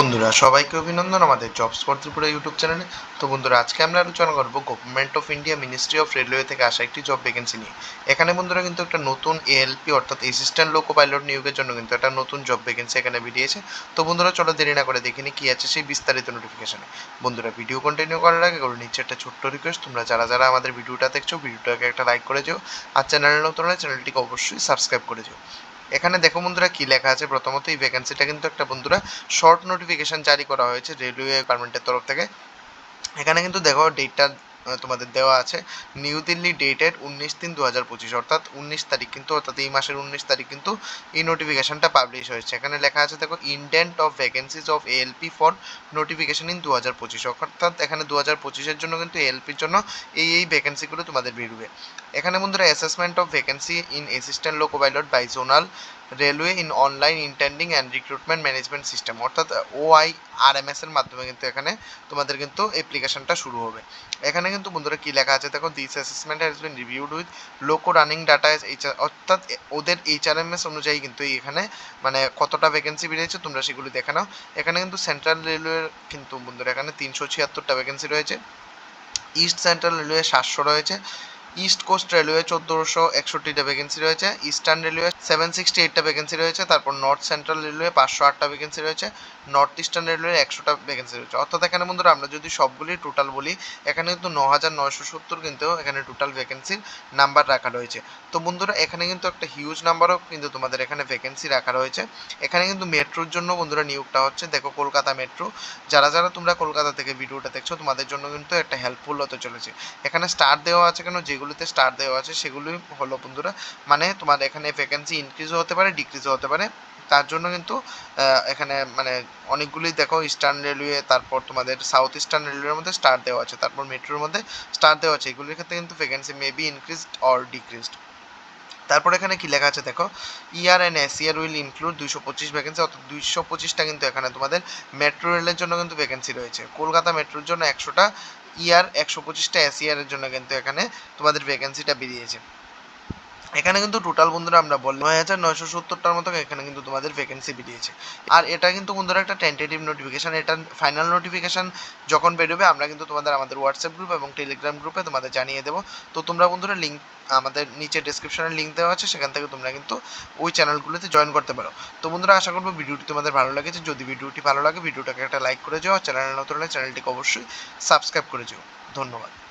বন্ধুরা, সবাইকে অভিনন্দন আমাদের জবস ফর ত্রিপুরা ইউটিউব চ্যানেলে তো বন্ধুরা, আজকে আমরা আলোচনা করব government of India ministry of railway থেকে আসা একটি জব ভ্যাকেন্সি নিয়ে। এখানে বন্ধুরা কিন্তু একটা নতুন এএলপি অর্থাৎ অ্যাসিস্ট্যান্ট লোকো পাইলট নিয়োগের জন্য কিন্তু একটা নতুন জব ভ্যাকেন্সি এখানে বেরিয়েছে। তো বন্ধুরা, চলো দেরি না করে দেখিনি কি আছে সেই বিস্তারিত নোটিফিকেশনে বন্ধুরা ভিডিও কন্টিনিউ করার আগে করে নিচ্ছে একটা ছোট্ট রিকোয়েস্ট তোমরা যারা যারা আমাদের ভিডিওটা দেখছ ভিডিওটাকে একটা লাইক করে যেও। আর চ্যানেলে নতুন চ্যানেলটিকে অবশ্যই সাবস্ক্রাইব করে যেও। এখানে দেখো বন্ধুরা কি লেখা আছে? প্রথমত এই ভ্যাকেন্সিটা কিন্তু একটা বন্ধুরা শর্ট নোটিফিকেশন জারি করা হয়েছে রেলওয়ে ডিপার্টমেন্টের তরফ থেকে। এখানে কিন্তু দেখো ডেটটা তোমাদের দেওয়া আছে। নিউ দিল্লি ডেটেড উনিশ তিন দু হাজার পঁচিশ, অর্থাৎ উনিশ তারিখ কিন্তু, অর্থাৎ এই মাসের উনিশ তারিখ কিন্তু এই নোটিফিকেশনটা পাবলিশ হয়েছে। এখানে লেখা আছে, দেখো indent of vacancies of ALP for notification in দু হাজার পঁচিশ, অর্থাৎ এখানে দু হাজার পঁচিশের জন্য কিন্তু এএলপির জন্য এই এই ভ্যাকেন্সিগুলো তোমাদের বেরোবে। এখানে বন্ধুরা assessment of vacancy in assistant loco pilot by zonal railway in online indenting and recruitment management system অর্থাৎ ওআই আর এম এস এর মাধ্যমে কিন্তু এখানে তোমাদের কিন্তু অ্যাপ্লিকেশনটা শুরু হবে। এখানে কিন্তু বন্ধুরা কী লেখা আছে? দেখো this assessment has been reviewed with loco running data অর্থাৎ ওদের এইচআরএমএস অনুযায়ী কিন্তু এখানে মানে কতটা ভ্যাকেন্সি বেরিয়েছে তোমরা সেগুলি দেখে নাও। এখানে কিন্তু সেন্ট্রাল রেলওয়ের কিন্তু বন্ধুরা এখানে তিনশো ছিয়াত্তরটা ভ্যাকেন্সি রয়েছে। ইস্ট সেন্ট্রাল রেলওয়ে সাতশো রয়েছে। ইস্ট কোস্ট রেলওয়ে চোদ্দোশো একষট্টিটা ভ্যাকেন্সি রয়েছে ইস্টার্ন রেলওয়ে সেভেন সিক্সটি এইটটা ভ্যাকেন্সি রয়েছে, তারপর নর্থ সেন্ট্রাল রেলওয়ে পাঁচশো আটটা ভ্যাকেন্সি রয়েছে নর্থ ইস্টার্ন রেলওয়ে একশোটা ভ্যাকেন্সি রয়েছে। অর্থাৎ এখানে বন্ধুরা আমরা যদি সবগুলি টোটাল বলি, এখানে কিন্তু ন হাজার নয়শো সত্তর কিন্তু এখানে টোটাল ভ্যাকেন্সির নাম্বার রাখা রয়েছে। তো বন্ধুরা, এখানে কিন্তু একটা হিউজ নাম্বারও কিন্তু তোমাদের এখানে ভ্যাকেন্সি রাখা রয়েছে। এখানে কিন্তু মেট্রোর জন্য বন্ধুরা নিয়োগটা হচ্ছে, দেখো কলকাতা মেট্রো যারা যারা তোমরা কলকাতা থেকে ভিডিওটা দেখছ, তোমাদের জন্য কিন্তু একটা হেল্পফুল হতে চলেছে। এখানে স্টার দেওয়া আছে কেন? যেগুলিতে স্টার দেওয়া আছে সেগুলি হলো বন্ধুরা। মানে তোমার এখানে ভ্যাকেন্সি ইনক্রিজও হতে পারে ডিক্রিজও হতে পারে। তার জন্য কিন্তু এখানে মানে অনেকগুলি দেখো ইস্টার্ন রেলওয়ে তারপর তোমাদের সাউথ ইস্টার্ন রেলওয়ের মধ্যে স্টার দেওয়া আছে, তারপর মেট্রোর মধ্যে স্টার দেওয়া আছে। এগুলির ক্ষেত্রে কিন্তু vacancy maybe increased or decreased তারপর এখানে কি লেখা আছে দেখো? Year and S year will include দুইশো পঁচিশ ভ্যাকেন্সি অর্থাৎ দুইশো পঁচিশটা কিন্তু এখানে তোমাদের মেট্রো রেলের জন্য কিন্তু ভ্যাকেন্সি রয়েছে। কলকাতা মেট্রোর জন্য একশোটা ইয়ার একশো পঁচিশটা এস ইয়ারের জন্য কিন্তু এখানে তোমাদের ভ্যাকেন্সিটা বেরিয়েছে। এখানে কিন্তু টোটাল বন্ধুরা আমরা বললাম নয় হাজার নয়শো সত্তরটার মতো এখানে কিন্তু তোমাদের ভ্যাকেন্সি বেরিয়েছে। আর এটা কিন্তু বন্ধুরা একটা টেন্টেটিভ নোটিফিকেশান এটা ফাইনাল নোটিফিকেশান যখন বেরোবে আমরা কিন্তু তোমাদের আমাদের হোয়াটসঅ্যাপ গ্রুপ এবং টেলিগ্রাম গ্রুপে তোমাদের জানিয়ে দেবো। তো তোমরা বন্ধুরা লিঙ্ক আমাদের নিচে ডিসক্রিপশনে লিঙ্ক দেওয়া আছে, সেখান থেকে তোমরা কিন্তু ওই চ্যানেলগুলোতে জয়েন করতে পারো। তো বন্ধুরা আশা করব ভিডিওটি তোমাদের ভালো লেগেছে। যদি ভিডিওটি ভালো লাগে, ভিডিওটাকে একটা লাইক করে যাও চ্যানেল নতুন হলে চ্যানেলটিকে অবশ্যই সাবস্ক্রাইব করে যাও। ধন্যবাদ।